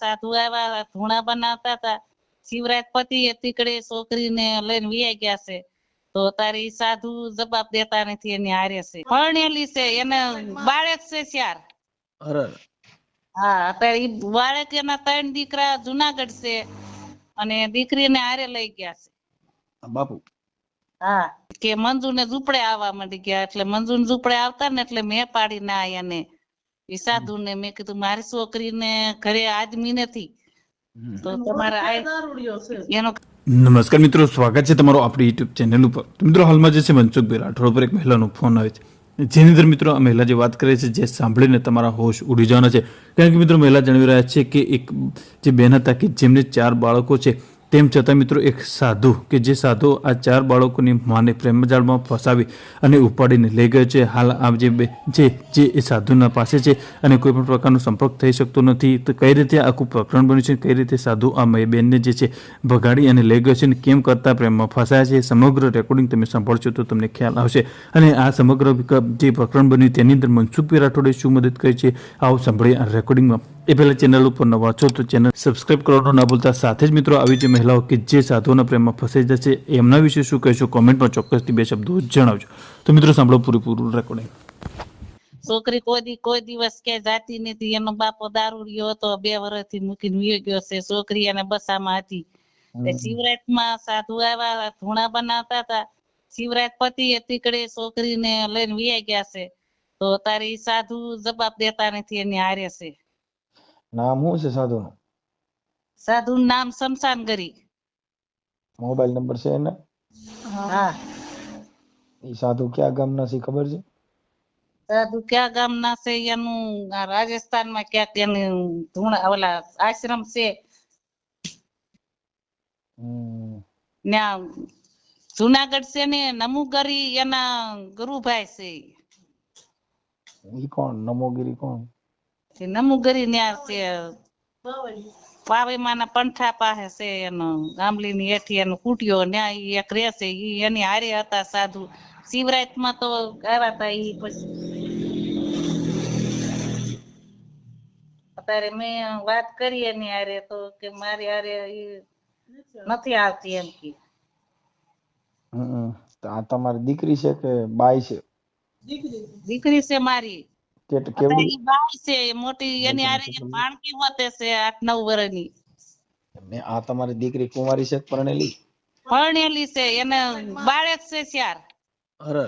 સાધુ આવ્યા ધૂણા બનાવતા હતા. શિવરાજ પતિ તીકડે છોકરીને લઈને વિયા ગયા છે. તો તારી સાધુ જવાબ દેતા નથી એની હારે છે. પરણેલી છે એને બાળક છે ચાર. હા અત્યારે બાળક એના ત્રણ દીકરા જુનાગઢ છે અને દીકરીને હારે લઈ ગયા છે. બાપુ. હા કે મંજુ ને ઝૂંપડે આવવા માંડી ગયા એટલે મંજુ ને ઝૂંપડે આવતા ને એટલે મેં પાડી ના. આયા સાધુ ને મેં કીધું મારી છોકરીને ઘરે આદમી નથી. તો તમારા એનો નમસ્કાર મિત્રો સ્વાગત છે તમારો આપણી યુટ્યુબ ચેનલ ઉપર. મિત્રો હાલમાં જે છે મનસુખભાઈ રાઠોડ પર એક મહિલાનો ફોન આવે છે. જેની અંદર મિત્રો આ મહિલા જે વાત કરે છે જે સાંભળીને તમારા હોશ ઉડી જવાના છે. કારણ કે મિત્રો મહિલા જણાવી રહ્યા છે કે એક જે બેન હતા કે જેમને ચાર બાળકો છે તેમ છતાં મિત્રો એક સાધુ કે જે સાધુ આ ચાર બાળકોની માને પ્રેમ જાળમાં ફસાવી અને ઉપાડીને લઈ ગયો છે. હાલ આ જે બે જે જે એ સાધુના પાસે છે અને કોઈ પણ પ્રકારનો સંપર્ક થઈ શકતો નથી. તો કઈ રીતે આખું પ્રકરણ બન્યું છે? કઈ રીતે સાધુ આ બેનને જે છે ભગાડી અને લઈ ગયો છે અને કેમ કરતા પ્રેમમાં ફસાયા છે? સમગ્ર રેકોર્ડિંગ તમે સાંભળશો તો તમને ખ્યાલ આવશે. અને આ સમગ્ર જે પ્રકરણ બન્યું તેની અંદર મનસુખ રાઠોડે શું મદદ કરી છે? આવો સાંભળીએ આ રેકોર્ડિંગમાં એ પહેલાં ચેનલ ઉપર નવા છો તો ચેનલ સબસ્ક્રાઇબ કરવાનું ના ભૂલતા. સાથે જ મિત્રો આવી જે મહિલાઓ કે જે સાધુઓના પ્રેમમાં ફસાઈ જશે એમના વિશે શું કહેશો? કોમેન્ટમાં ચોક્કસથી બે શબ્દો જણાવજો. તો મિત્રો સાંભળો પૂરેપૂરું રેકોર્ડિંગ છોકરી કોઈ દી કોઈ દિવસ કે જાતી નથી એનો બાપો દારૂડિયો હતો બે વર્ષથી મૂકીને વયો ગયો છે. છોકરી અને બસામાં હતી. તે શિવરાજમાં સાધુ આવ્યા ધૂણા બનાવતા હતા. શિવરાજ પતિ એ તીકડે છોકરીને લઈને વિયા ગયા છે. તો તારી સાધુ જવાબ દેતા નથી એની હારે છે. નામ શું છે સાધુનું? સાધુ નામ શમશાનગરી મોબાઈલ નંબર છે એને? હા. એ સાધુ ક્યાં ગામના છે ખબર છે? સાધુ ક્યાં ગામના છે એનું રાજસ્થાનમાં ક્યાંક એનું ધૂણા ઓલા આશ્રમ છે. ત્યાં જુનાગઢ છે ને નમુગરી એના ગુરુભાઈ છે. ઈ કોણ? નમોગીરી કોણ? તે નમુગરી ન્યા છે પાવીમાના પંઠા પાસે છે એનો ગામલી ની હેઠી એનો કુટ્યો ન્યા એક રહે છે ઈ એની હારે હતા સાધુ. શિવરાતમાં તો આવ્યા હતા ઈ પછી. અત્યારે મેં વાત કરી એની હારે તો કે મારી હારે ઈ નથી આવતી એમ કે. હમ. આ તમારી દીકરી છે કે બાઈ છે? દીકરી છે મારી. કે અત્યારે કેવડી ઈ બાઈ છે મોટી એની હારે એક હોતે છે આઠ નવ વર્ષની ને આ તમારી દીકરી કુંવારી છે પરણેલી? પરણેલી છે એને બાળક છે ચાર. અરે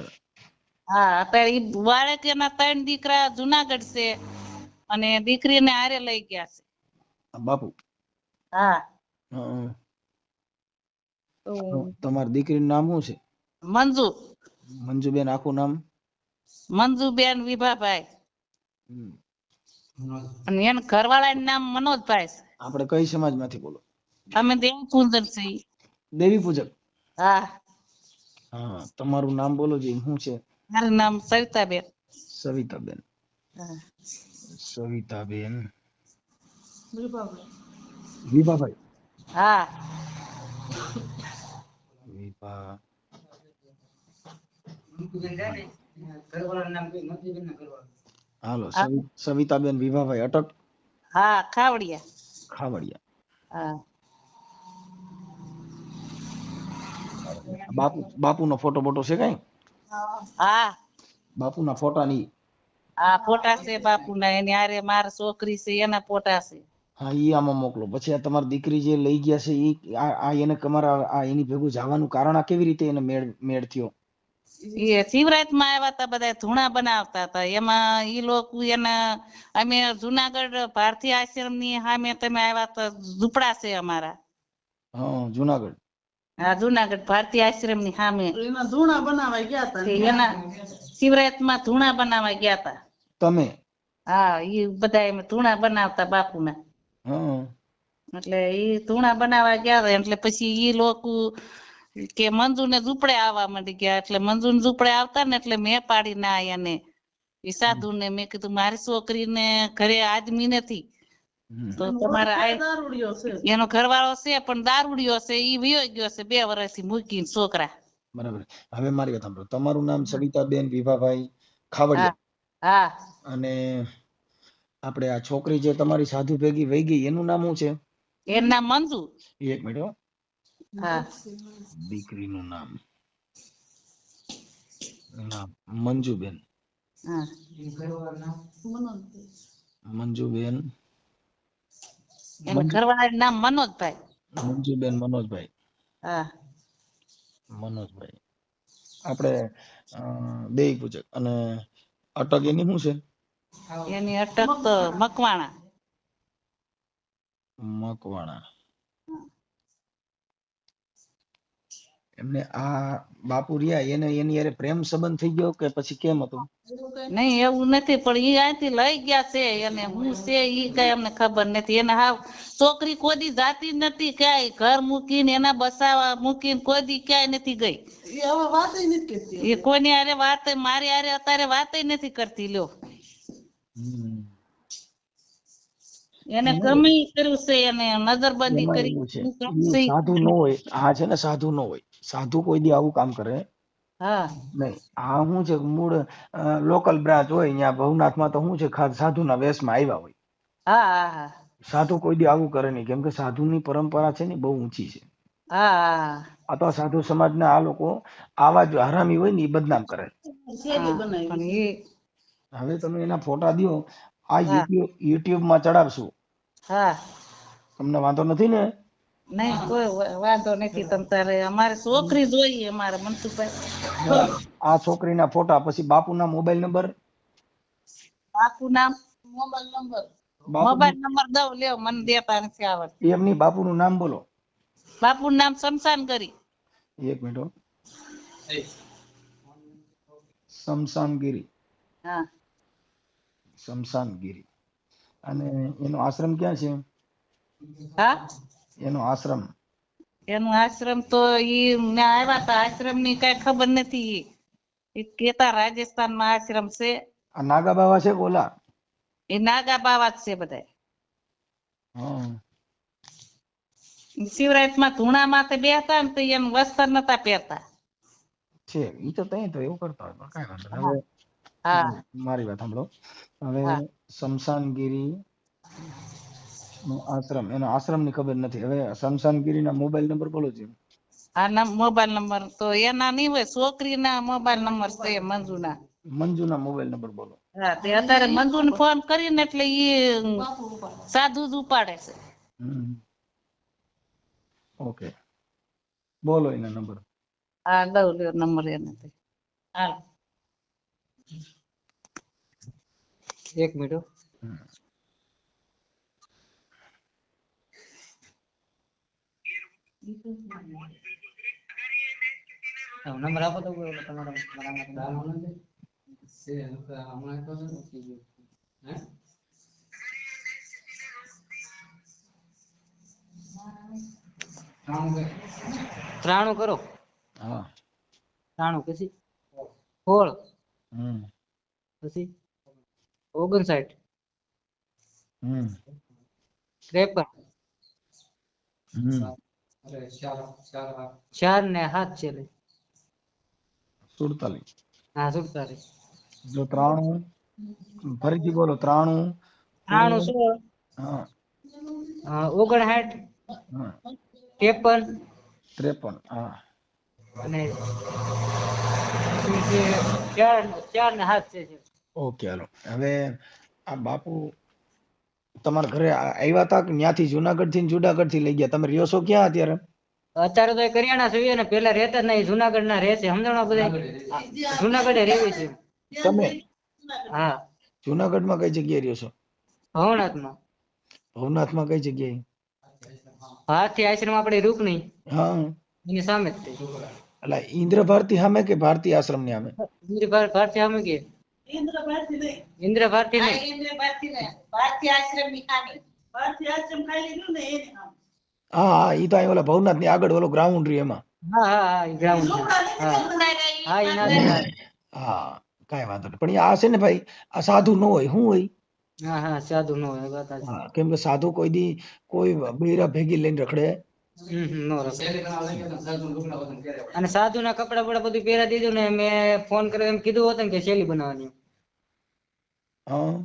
હા અત્યારે બાળક એના ત્રણ દીકરા જુનાગઢ છે અને દીકરીને હારે લઈ ગયા છે. બાપુ? હા. તમારી દીકરીનું નામ શું છે? મંજુ. મંજુબેન આખું નામ? મંજુબેન વિભાભાઈ. હમ. અને એના ઘરવાળા નામ મનોજભાઈ છે. આપણે કઈ સમાજમાંથી બોલો? અમે દેવી પૂજક છીએ. દેવી પૂજક હા. હા તમારું નામ બોલો જી શું છે? મારું નામ સવિતાબેન. સવિતાબેન. સવિતાબેન. વિભાભાઈ. હા. વિભા હાલો સવિ- સવિતાબેન વિભાભાઈ અટક. હા ખાવડિયા. ખાવડિયા. હા. બાપુ બાપુનો ફોટો બોટો છે કઈ? હા. બાપુના ફોટા ની આ ફોટા છે બાપુના એની આરે માર છોકરી છે એના ફોટા છે. હા ઈ આમાં મોકલો. પછી આ તમારી દીકરી જે લઈ ગયા છે ઈ આ એને તમારા આ એની ભેગું જવાનું કારણ આ કેવી રીતે એને મેળ મેળ થયો? એ શિવરાતમાં આવ્યા હતા બધા ધૂણા બનાવતા હતા એમાં ઈ લોકો એના અમે જુનાગઢ ભારતીય આશ્રમની સામે તમે આવ્યા હતા ઝૂંપડા છે અમારા. હા જુનાગઢ. હા જુનાગઢ ભારતીય આશ્રમની સામે એના ધૂણા બનાવવા ગયા હતા એના શિવરાતમાં ધૂણા બનાવવા ગયા તા. તમે? હા ઈ બધા એમ ધૂણા બનાવતા બાપુના. હા. એટલે ઈ ધૂણા બનાવવા ગયા તા એટલે પછી ઈ લોકો કે મંજુ ને ઝૂંપડે આવવા માંડી ગયા એટલે મંજુ ને ઝૂંપડે આવતા ને એટલે મેં પાડી ના આયા ને. ઈ સાધુ ને મેં કીધું મારી છોકરીને ઘરે આદમી નથી. તો તમારે આ દારૂડિયો છે. એનો ઘરવાળો છે પણ દારૂડિયો છે ઈ વિયો ગયો છે બે વર્ષથી મૂકીને છોકરા. બરાબર. હવે મારી વાત સાંભળો. તમારું નામ સવિતાબેન વિભાભાઈ ખાવડિયા. હા અને આપણે આ છોકરી જે તમારી સાધુ ભેગી વહી ગઈ એનું નામ શું છે? એનું નામ મંજુ. એક મિનિટ દીકરીનું નામ. નામ મંજુબેન. મંજુબેન. ઘરવાળાનું નામ મનોજભાઈ. મંજુબેન મનોજભાઈ. હા. મનોજભાઈ. આપણે બે પૂછક અને અટક એની શું છે? એની અટક તો મકવાણા. મકવાણા. એમને આ બાપુ રહ્યા એને એની હારે પ્રેમ સંબંધ થઈ ગયો કે પછી કેમ હતું? નહીં એવું નથી પણ ઈ અહીંથી લઈ ગયા છે અને હું છે ઈ કઈ અમને ખબર નથી. એને હાવ છોકરી કોદી જાતી નથી ક્યાંય ઘર મૂકીને એના બસાવા મૂકીને કોદી ક્યાંય નથી ગઈ. એ કોની વાત નથી કરતી એ કોઈની હારે વાત મારી હારે અત્યારે વાત નથી કરતી લ્યો. એને ગમે કર્યું છે એને નજરબંધી કરી સાધુ ન હોય આ છે ને સાધુ ન હોય. સાધુ કોઈ દી આવું કામ કરે? હા. નહીં. આ શું છે મૂળ લોકલ બ્રાન્ચ હોય અહીંયા ભવનાથમાં તો શું છે ખાસ સાધુના વેશમાં આવ્યા હોય. હા હા હા. સાધુ કોઈ દી આવું કરે નહીં. કેમ કે સાધુની પરંપરા છે ને બહુ ઊંચી છે. અથવા સાધુ આ તો સાધુ સમાજના આ લોકો આવા જ હરામી હોય ને એ બદનામ કરે. હવે તમે એના ફોટા દો. આ યુટ્યુબ યુટ્યુબમાં ચડાવશું. તમને વાંધો નથી ને? નહીં કોઈ વાંધો નથી તમ તારે. અમારે છોકરી જોઈએ અમારે મનસુખભાઈ. આ છોકરીના ફોટા પછી બાપુના મોબાઈલ નંબર? બાપુના મોબાઈલ નંબર. મોબાઈલ નંબર દઉં લ્યો મને દેતા નથી આવડતી. એમની બાપુનું નામ બોલો. બાપુનું નામ શમશાન કરી એક મિનિટ હો. શમશાનગીરી હા. શમશાનગીરી અને એનો આશ્રમ ક્યાં છે? હા? એનો આશ્રમ. એનું આશ્રમ તો ઈ મેં આવ્યા તા. આશ્રમની કઈ ખબર નથી. ઈ. કેતા રાજસ્થાનમાં આશ્રમ છે. આ નાગા બાવા છે બોલા એ નાગા બાવા જ છે બધા શિવરાજમાં ધૂણા માથે બેહતા ને તો એનું વસ્ત્ર નતા પહેરતા. છે. ઈ તો તઈ તો એવું કરતા હોય પણ કાંઈ વાંધો હવે હા. મારી વાત સાંભળો. હવે. શમશાનગીરી નો આશ્રમ એનો આશ્રમની ખબર નથી. હવે શમશાનગીરી ના મોબાઈલ નંબર બોલો છે આ મોબાઈલ નંબર તો એના નહીં હોય છોકરીના મોબાઈલ નંબર છે મંજુના. મંજુના મોબાઈલ નંબર બોલો. હા તે અત્યારે મંજુ ને ફોન કરીને એટલે ઈ સાધુ જ ઉપાડે છે. ઓકે. બોલો એનો નંબર હા દઉં લ્યો નંબર એને તે. હાલ. એક મિનિટ હો. હા, નંબર આપો તો. ત્રાણું કરો. હા. ત્રાણું પછી? સોળ. હમ. પછી? ઓગણસાઠ. હમ. ત્રેપન. હમ. ચાર ને હાથ છે સુડતાલીસ. હા સુડતાલીસ. જો ત્રાણું ફરીથી બોલો ત્રાણું. ત્રાણું સો ઓગણસાઠ. ત્રેપન. ત્રેપન હા. અને ચાર ચાર ને હાથ છે છે. Okay hello. હવે આ બાપુ તમારા ઘરે આવ્યા તા ત્યાંથી જુનાગઢથી જુનાગઢથી લઈ ગયા? તમે રહ્યો છો ક્યાં અત્યારે? અત્યારે તો કરિયાણા જોઈએ ને પેલા રહેતા જ નહીં જુનાગઢ ના રહે છે. સમજણો બધા? જુનાગઢે રહેવું છે. તમે? હા. જુનાગઢમાં કઈ જગ્યાએ રહ્યો છો? ભવનાથમાં. ભવનાથમાં કઈ જગ્યાએ? હાથી આશ્રમ આપણે રૂકની હા. એની સામે જ એટલે ઇન્દ્ર ભારતી સામે કે ભારતી આશ્રમની સામે? ઇન્દ્ર ભારતી સામે કે? ઇન્દ્ર ભારતી નહીં ઇન્દ્ર ભારતી નહીં ઇન્દ્ર ભારતી આશ્રમની. ભારતી આશ્રમ ખાલી નું ને એની હા હા ઈ તો અહીં ઓલા ભવનાથની આગળ ઓલો ગ્રાઉન્ડ રી એમાં. હા હા હા ઈ ગ્રાઉન્ડ હા. હા ઈ ના હા કાઈ વાંધો નહીં. પણ ઈ આ છે ને ભાઈ આ સાધુ ન હોય શું હોય? હા હા સાધુ નો હોય વાત. હા કેમ કે સાધુ કોઈ દી કોઈ બેરા ભેગી લઈને રખડે. અને સાધુ ના કપડા બપડા બધું પહેરા દીધું ને મેં ફોન કર્યો એમ કીધું હતું ને કે શેલી બનાવવાની. હા.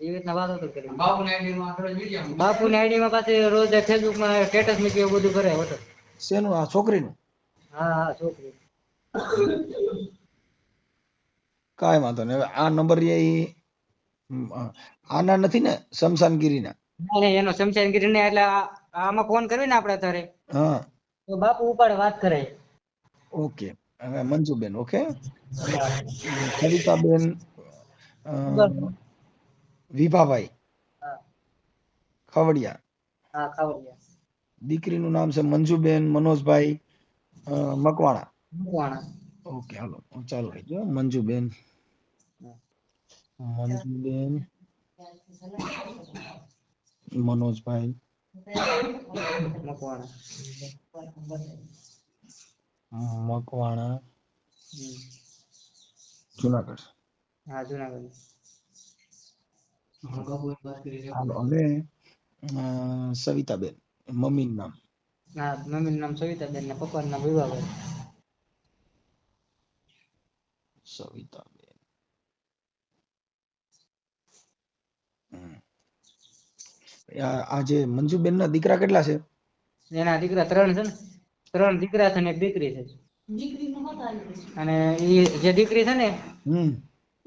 એવી રીતના વાતો તો કરી. બાપુની આઈડી માં પાછી રોજ ફેસબુકમાં સ્ટેટસ મૂક્યું એવું બધું કરે હોતો શેનું? આ છોકરીનું? હા હા છોકરી. કાંઈ વાંધો નહીં. હવે આ નંબર એ આના નથી ને? શમશાનગીરીના? નહીં, ના એનો શમશાનગીરી ને એટલે આમાં ફોન કરવી ને આપણે અત્યારે. હા. તો બાપુ ઉપાડે વાત કરે. ઓકે. હવે મંજુબેન ઓકે? કવિતાબેન અ, વિભાભાઈ. ખવડિયા. હા ખાવડિયા. દીકરીનું નામ છે મંજુબેન મનોજભાઈ મકવાણા. મકવાણા. ઓકે હાલો ચાલુ રહી ગયો મંજુબેન. મંજુબેન મનોજભાઈ. મકવાણા. મકવાણા. જુનાગઢ. હા જુનાગઢ. હવે સવિતાબેન મમ્મીનું નામ. હા મમ્મીનું નામ સવિતાબેન ને પપ્પાનું નામ વિભાબેન સવિતાબેન. આ જે મંજુબેન ના દીકરા કેટલા છે? એના દીકરા ત્રણ છે ને. ત્રણ દીકરા છે ને એક દીકરી છે. દીકરીનું મત અને એ જે દીકરી છે ને હમ.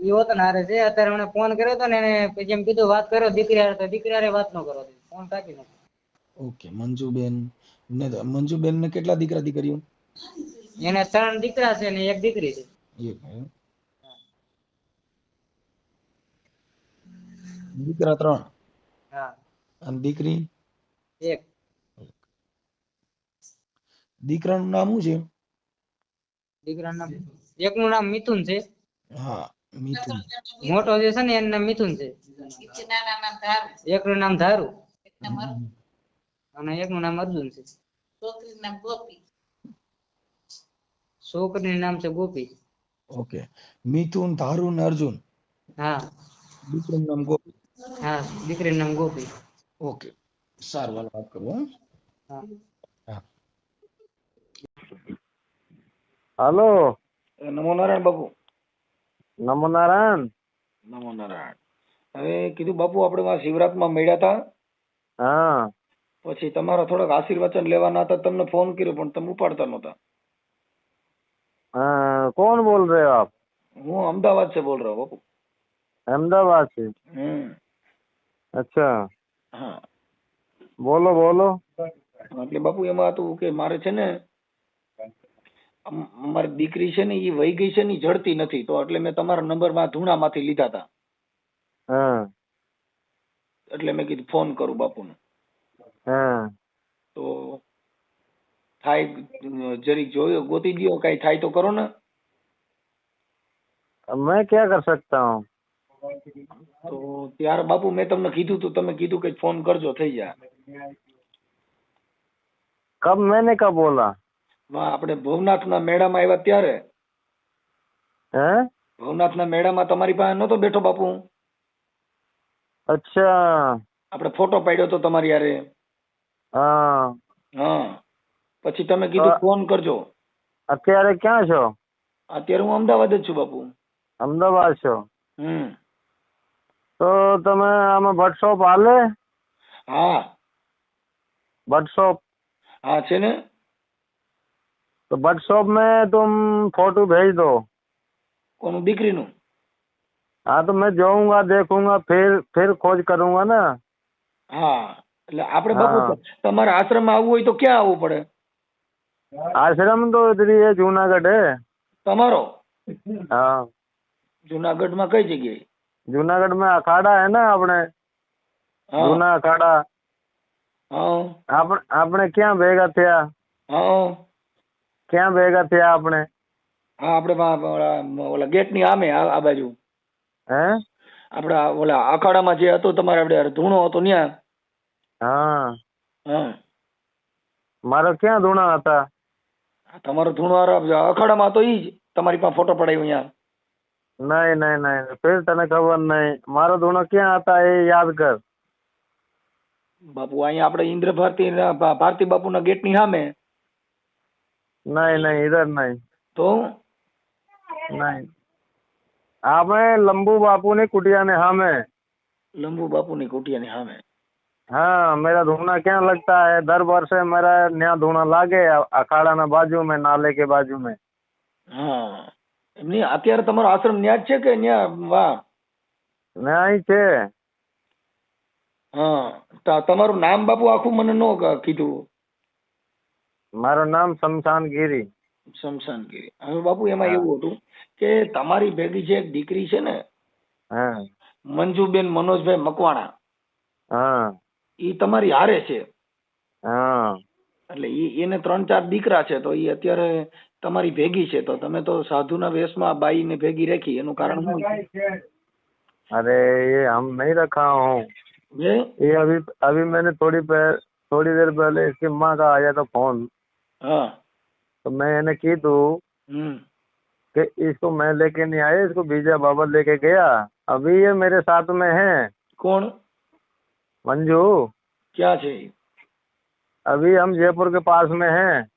ઈ હારે છે અત્યારે મને ફોન કર્યો તો ને એને પછી એમ કીધું વાત કરો દીકરી હારે તો દીકરી હારે વાત ન કરો ફોન કાપી નાખ્યો ઓકે મંજુબેન ને મંજુબેન ને કેટલા દીકરા દીકરીઓ? એને ત્રણ દીકરા છે ને એક દીકરી છે. દીકરા ત્રણ? હા. અને દીકરી? એક. દીકરાનું નામ શું દીકરાનું નામ એકનું નામ મિથુન છે છે. હા. મિથુન મોટો જે છે ને એનું નામ મિથુન છે નીચે નાના નાના ધારું એકનું નામ ધારુ। એકના મારું અને એકનું નામ અર્જુન છે। છોકરીનું નામ ગોપી છોકરીનું નામ છે ગોપી। ઓકે. મિથુન ધારુ ને અર્જુન? હા. દીકરાનું નામ ગોપી? હા દીકરીનું નામ ગોપી। ઓકે. સારું હાલો વાત કરું હો. હા. હા. હાલો. એ નમો નારાયણ બાપુ નમો નારાયણ. નમો નારાયણ. હવે કીધું બાપુ આપણે શિવરાતમાં મળ્યા હતા હા. પછી તમારા થોડાક આશીર્વચન લેવાના હતા તમને ફોન કર્યો પણ તમે ઉપાડતા નહોતા. કોણ બોલ રહે આપ? હું અમદાવાદ સે બોલ રહા બાપુ. અમદાવાદ સે અચ્છા. હા. બોલો બોલો. એટલે બાપુ એમાં હતું કે મારે છે ને અમ- અમારી દીકરી છે ને એ વહી ગઈ છે ને ઈ જડતી નથી તો એટલે મેં તમારા નંબર માં ધૂણામાંથી લીધા હતા हाँ એટલે મેં કીધું ફોન કરું બાપુને हाँ તો થાય જરીક જોયો ગોતી દ્યો કઈ થાય તો કરો ને अब मैं क्या कर सकता हूँ તો ત્યારે બાપુ મેં તમને કીધું તું તમે કીધું કે ફોન કરજો થઈ જાય कब मैंने कब बोला માં આપણે ભવનાથના મેળામાં આવ્યા ત્યારે? હે? ભવનાથના મેળામાં તમારી પાસે નહોતો બેઠો બાપુ. અચ્છા. આપણે ફોટો પાડ્યો તો તમારી યારે હા. હા. પછી તમે કીધું ફોન કરજો. અત્યારે ક્યાં છો? અત્યારે હું અમદાવાદ જ છું બાપુ. અમદાવાદ છો? હમ. તો તમે આમાં વર્કશોપ હાલે? હા. વર્કશોપ હા છે ને? तो भट्ट शॉप में तुम फोटो भेज दो કોનું દીકરીનું हाँ तो मैं जाऊंगा देखूंगा फिर फिर खोज करूंगा ना હા એટલે આપણે હા. બાપુ તમારા આશ્રમમાં આવવું હોય તો ક્યાં આવવું પડે आश्रम तो इधर ही है जूनागढ़ है તમારો हाँ જુનાગઢમાં કઈ જગ્યાએ जूनागढ़ में अखाड़ा है ना अपने હા जूना अखाड़ा હા આપણે આપણે ક્યાં ભેગા થયા હા ક્યાં ભેગા થયા આપણે? હા આપણે વા- ઓલા ઓલા ગેટની આમે આ આ બાજુ. હે? આપણે આ ઓલા અખાડામાં જે હતો તમારે આપણે ધૂણો હતો ત્યાં હા. હા. મારો ક્યાં ધૂણા હતા? તમારો ધૂણો હારો અખાડામાં હતો ઈ જ. તમારી પાસે ફોટો પડાયો અહીંયા નહીં નહીં નહીં ફિર તને ખબર નહીં. મારો ધૂણો ક્યાં હતા એ યાદ કર. બાપુ અહીંયા આપણે ઇન્દ્ર ભારતી ભારતી બાપુના ગેટ ની સામે નહીં નહીં ઇધર નહીં તો નહીં આપણે લંબુ બાપુની કુટિયાને સામે લંબુ બાપુની કુટિયાની સામે हाँ मेरा धूना क्या लगता है दर वर्षे मेरा यहाँ धूना लागे अखाड़ा ना बाजू में नाले के बाजू में હા એમની અત્યારે તમારો આશ્રમ ન્યા જ છે કે ન્યા વાહ નહીં છે હા તા- તમારું નામ બાપુ આખું મને નો ક- કીધું મારું નામ શમશાન ગીરી શમશાનગીરી હવે બાપુ એમાં હા. એવું હતું કે તમારી ભેગી જે એક દીકરી છે ને હા મંજુબેન મનોજભાઈ મકવાણા હા ઈ તમારી હારે છે હા એટલે ઈ એને ત્રણ ચાર દીકરા છે તો ઈ અત્યારે તમારી ભેગી છે તો તમે તો સાધુના વેશમાં બાઈને ભેગી રાખી એનું કારણ શું છે? अरे ये हम नहीं रखा हूँ જે ये अभी अभी मैंने थोड़ी पह, थोड़ी देर पहले इसकी माँ का आया था फोन હા हाँ। तो मैंने कीधु हम्म। कि इसको मैं लेके नहीं आया इसको बीजा बाबा लेके गया। अभी ये मेरे साथ में है। कौन? मंजू। क्या चाहिए अभी हम जयपुर के पास में हैं।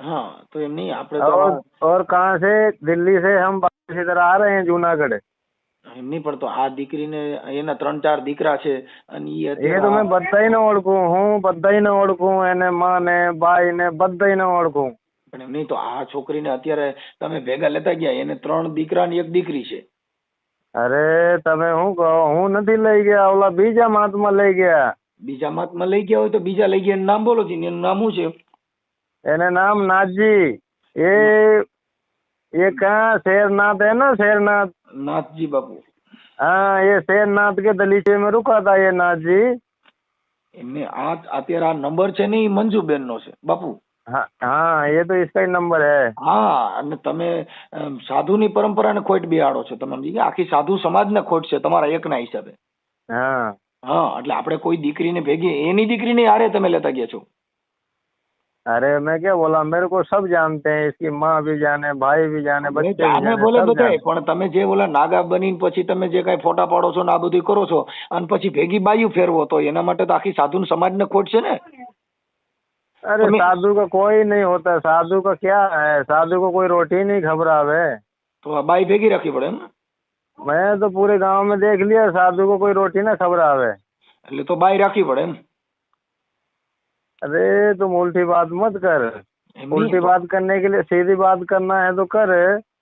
हाँ तो नहीं आप तो और, और कहाँ से? दिल्ली से हम इधर आ रहे हैं जूनागढ़। એમ નહીં પણ તો આ દીકરીને એના ત્રણ ચાર દીકરા છે અને ઈ એ તો મેં બધાયને ઓળખું હું બધાયને ઓળખું એને માં ને બાઈ ને બધાયને ઓળખું. પણ એમ નહીં તો આ છોકરીને અત્યારે તમે ભેગા લેતા ગયા એને ત્રણ દીકરા ને એક દીકરી છે. અરે તમે હું કહો હું નથી લઈ ગયા ઓલા બીજા મહાત્મા લઈ ગયા. બીજા મહાત્મા લઈ ગયા હોય તો બીજા લઈ ગયા એનું નામ બોલો છે એનું નામ શું છે? એને નામ નાજી. એ ये कहाँ शेरनाथ है ना शेरनाथ નાથજી બાપુ हाँ ये शेरनाथ के दलीचे में रुका था ये नाथजी એમને આ અત્યારે આ નંબર છે ને એ મંજુબેન નો છે બાપુ हाँ हाँ ये तो इसका ही नंबर है હા અને તમે અમ, સાધુની પરંપરાને ખોટ બિહાડો છો તમે સમજી ગયા આખી સાધુ સમાજને ખોટ છે તમારા એકના હિસાબે हाँ હા એટલે આપણે કોઈ દીકરીને ભેગી એની દીકરીને હારે તમે લેતા ગયા છો अरे मैं क्या बोला मेरे को सब जानते हैं इसकी माँ भी जाने भाई भी जाने बच्चे भी જાણે जाने બોલે सब બધાય जाने। પણ તમે જે ઓલા નાગા બનીને પછી તમે જે કાંઈ ફોટા પાડો છો ને આ બધું કરો છો અને પછી ભેગી બાયું ફેરવો તો એના માટે તો આખી સાધુ સમાજને ખોટ છે ને अरे हमें- साधु का कोई नहीं होता साधु का क्या है साधु को कोई रोटी नहीं खबरावे તો આ બાઈ ભેગી રાખવી પડે એમ मैं तो पूरे गांव में देख लिया साधु को कोई रोटी ना खबरावे એટલે તો બાઈ રાખવી પડે એમ अरे तुम उल्टी बात मत कर એમ उल्टी નહીં. बात करने के लिए सीधी बात करना है तो कर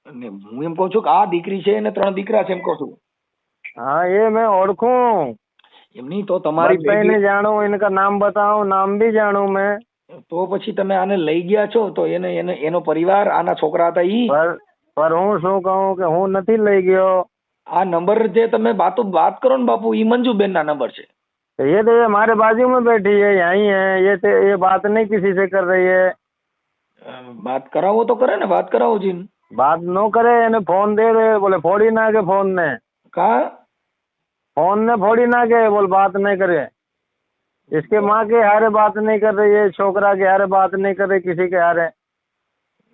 અને હું એમ કહું છું કે આ દીકરી છે અને ત્રણ દીકરા છે એમ કહું છું हाँ ये मैं ओळखूं એમ નહીં તો તમારી बधाई ભેગી नहीं जानू इनका नाम बताऊं नाम भी जानू मैं તો પછી તમે આને લઈ ગયા છો તો એને એને એનો પરિવાર આના છોકરા હતા ઈ पर पर હું શું કહું કે હું નથી લઈ ગયો આ નંબર જે તમે વાતો વાત કરો ને બાપુ ઈ મંજુબેન ના નંબર છે तो तो ये तो ये हमारे बाजू में बैठी है यहीं है ये तो ये बात नहीं किसी से कर रही है। बात कराओ तो करे ना बात कराओ जी बात नो करे यानी फ़ोन दे रहे बोले फोड़ी ना के फ़ोन ने। कहा फ़ोन ने फोड़ी ना के बोल बात नहीं करे। इसके तो- माँ के हारे बात नहीं कर रही है छोकरा के हारे बात नहीं कर रही किसी के हारे।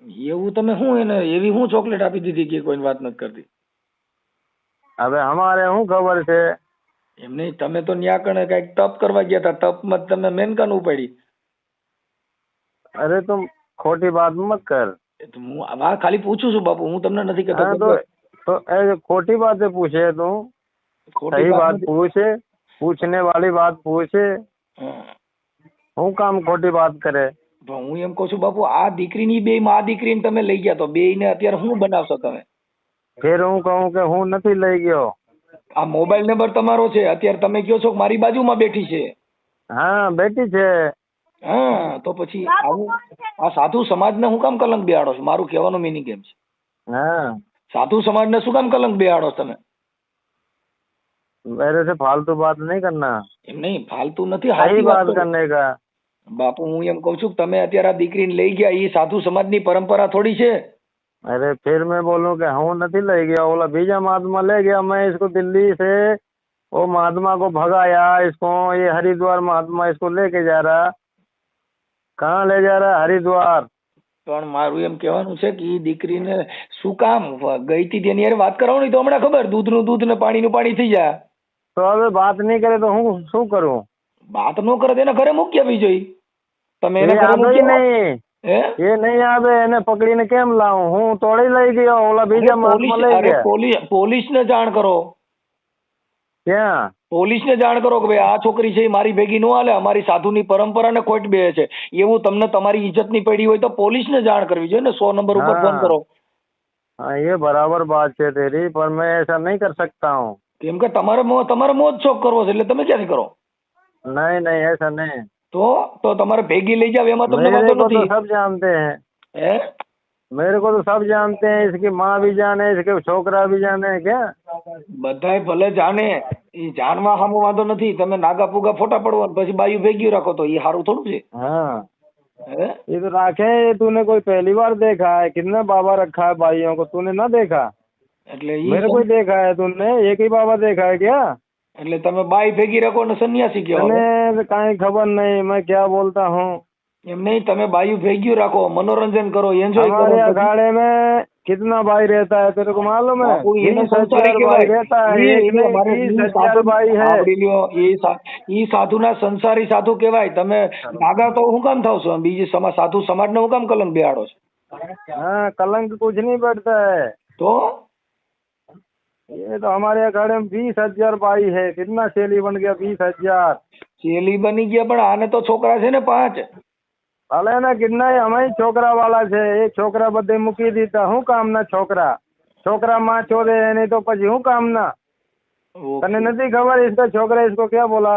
ये वो तो मैं हूँ ये भी हूँ चॉकलेट आपी दीदी की कोई बात मत कर दी। अबे हमारे हूँ खबर से। એમ નહીં તમે તો ન્યા કણે કઈક તપ કરવા ગયા હતા તપમાં જ તમે મેનકાન ઉપાડી અરે તું ખોટી વાત મત કર એ તો હું આ ખાલી પૂછું છું બાપુ હું તમને નથી કહેતો हाँ કે तो तो ऐसे खोटी बातें पूछे तू ખોટી सही વાત बात નથી. पूछे पूछने वाली बात पूछे હા. હું કામ ખોટી વાત કરે તો હું એમ કહું છું બાપુ આ દીકરીની બે માં આ દીકરીને તમે લઈ ગયા તો બે ને અત્યારે શું બનાવશો તમે ફેર હું કહું કે હું નથી લઈ ગયો આ મોબાઈલ નંબર તમારો છે અત્યારે તમે કહો છો કે મારી બાજુમાં બેઠી છે હા બેટી છે હા તો પછી આવું આ સાધુ સમાજને હું કામ કલંક બેહાડો છો મારું કહેવાનું મિનિંગ એમ છે हाँ સાધુ સમાજને શું કામ કલંક બેહાડો છો તમે मेरे से फालतू बात नहीं करना એમ નહીં ફાલતુ નથી सही સાચી વાત बात કરો. करने का બાપુ હું એમ કઉ છું કે તમે અત્યારે આ દીકરીને લઈ ગયા એ સાધુ સમાજની પરંપરા થોડી છે अरे फिर मैं बोलूं कि હું નથી લઈ गया बोला बीजा महात्मा ले गया मैं इसको दिल्ली से वो महात्मा को भगाया इसको ये हरिद्वार महात्मा इसको लेके जा रहा कहाँ ले जा रहा है हरिद्वार પણ મારું એમ કહેવાનું છે કે એ દીકરીને શું કામ ગઈ હતી તેની હારે વાત કરાવો ને તો હમણાં ખબર દૂધનું દૂધ ને પાણીનું પાણી થઈ જાય તો હવે બાત નહીં કરે તો હું શું કરું વાત ન કરે તો એના ઘરે મૂકી આપવી જોઈએ તમે એ એના ઘરે આવે મૂકી આવો. નહીં હે એ નહીં આવે એને પકડીને કેમ લાવું? હું તોડી લઈ ગયો ઓલા બીજા પોલીસ ને જાણ કરો. ક્યાં? પોલીસને જાણ કરો કે ભાઈ આ છોકરી છે મારી ભેગી ન હાલે અમારી સાધુની પરંપરાને ખોટ બે છે. એવું તમને તમારી ઇજ્જતની પડી હોય તો પોલીસ ને જાણ કરવી જોઈએ ને સો નંબર ઉપર ફોન કરો. હા એ બરાબર વાત છે તેરી પણ મેં એસા નહીં કર શકતા હું. કેમ કે તમારે તમારે મોજ શોખ કરવો છે એટલે તમે ક્યાંથી કરો? નહીં નહીં એસા નહીં. તો તો તમારે ભેગી લઈ જાવ એમાં તમને मेरे વાંધો को तो નથી सब जानते हैं હે मेरे को तो सब जानते हैं इसकी माँ भी जाने इसके छोकरा भी जाने क्या બધાય ભલે જાણે એ જાણવા સામો વાંધો નથી તમે નાગા પુગા ફોટા પડવો ને પછી બાયું ભેગી રાખો તો એ સારું થોડું છે हाँ હે ये तो राखे ये तूने कोई पहली बार देखा है कितने बाबा रखा है भाइयों को तूने ना देखा એટલે ઈ मेरे को ही देखा है तूने एक ही बाबा देखा है क्या એટલે તમે બાઈ ભેગી રાખો ને સન્યાસી કહેવાય मैंने कहीं खबर नहीं मैं क्या बोलता हूँ એમ નહીં તમે બાયું ભેગ્યું રાખો મનોરંજન કરો એન્જોય કરો हमारे પછી- अखाड़े में कितना भाई रहता है तेरे को मालूम है બાપુ, એને बीस સંસારી हजार भाई કહેવાય. रहता है ઈ- एक ઈ में અમારે बीस ઈ हजार સાધુ- भाई है સાંભળી લ્યો, ઈ સા- ઈ સાધુના સંસારી સાધુ કહેવાય તમે નાગા તો હું કામ થાવ છો બીજી સમા સાધુ સમાજને હું કામ કલંક બેહાડો છો हाँ कलंक कुछ नहीं पड़ता है તો ये तो हमारे अखाड़े में बीस हज़ार पाई है कितना सेली बन गया बीस हज़ार सेली बनी गया पर आने तो छोकरा से ना पाँच भले ना कितना है हमें छोकरा वाला से एक छोकरा बदे मुकी दी तो हूँ काम ना छोकरा छोकरा माँ छोड़े है नहीं तो पची हूँ काम ना तने नदी खबर इसका छोकरा इसको क्या बोला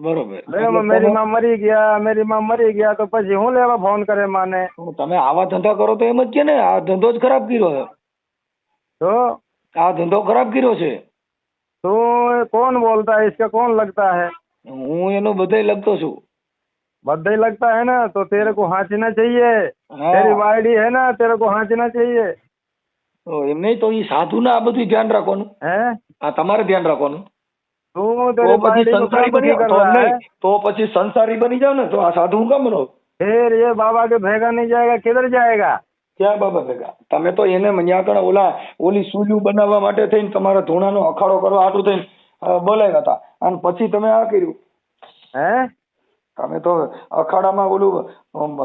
बरोबर मेरी माँ मरी गया मेरी माँ मरी गया तो पची हूँ ले फ़ोन करे माँ तो तमें आवा धंधा करो तो एम क्या ने धंधो खराब की रो है तो આ ધંધો ખરાબ કર્યો છે तू कौन बोलता है इसका कौन लगता है હું એનો બધાય લખતો છું बद्दे लगता है ना तो तेरे को हाँचना चाहिए हाँ। तेरी वायडी है ना तेरे को हाँचना चाहिए તો એમ નહીં તો ઈ સાધુને આ બધું ધ્યાન રાખવાનું हैं આ તમારે ધ્યાન રાખવાનું तू તો तेरे પછી वायडी को સંસારી क्या दुखी બની कर તો रहा है નહીં તો પછી સંસારી બની જાવ ને તો આ સાધુ હું કામ બનો फिर ये बाबा के भेगा नहीं जाएगा किधर जाएगा ક્યાં બાબા ભેગા તમે તો એને મન્યા ઓલા ઓલી સુલ્યું બનાવવા માટે થઈને તમારા ધૂણાનો અખાડો કરવા હાટું થઈને બોલાવ્યા હતા. અને પછી તમે આ કર્યું. હે? તમે તો અખાડામાં ઓલું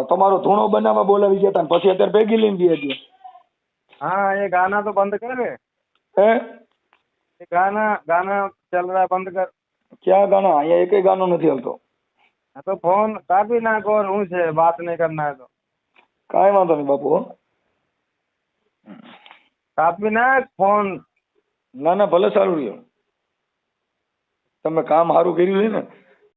તમારો ધૂણો બનાવવા બોલાવી ગયા હતા પછી અત્યારે ભેગી લઈને ગયા. છીએ હા એ ગાના તો બંધ કરે. હે? એ ગાના ગાના ચાલ રહ્યા બંધ કર. ક્યાં ગાના? અહીંયા એકય ગાનો નથી હાલતો. તો ફોન કાપી નાખો હું છે વાત નહીં કરી તો કાંઈ વાંધો નહીં બાપુ કાપી નાખ ફોન ના ના ભલે સારું રહ્યો. તમે કામ સારું કર્યું છે ને?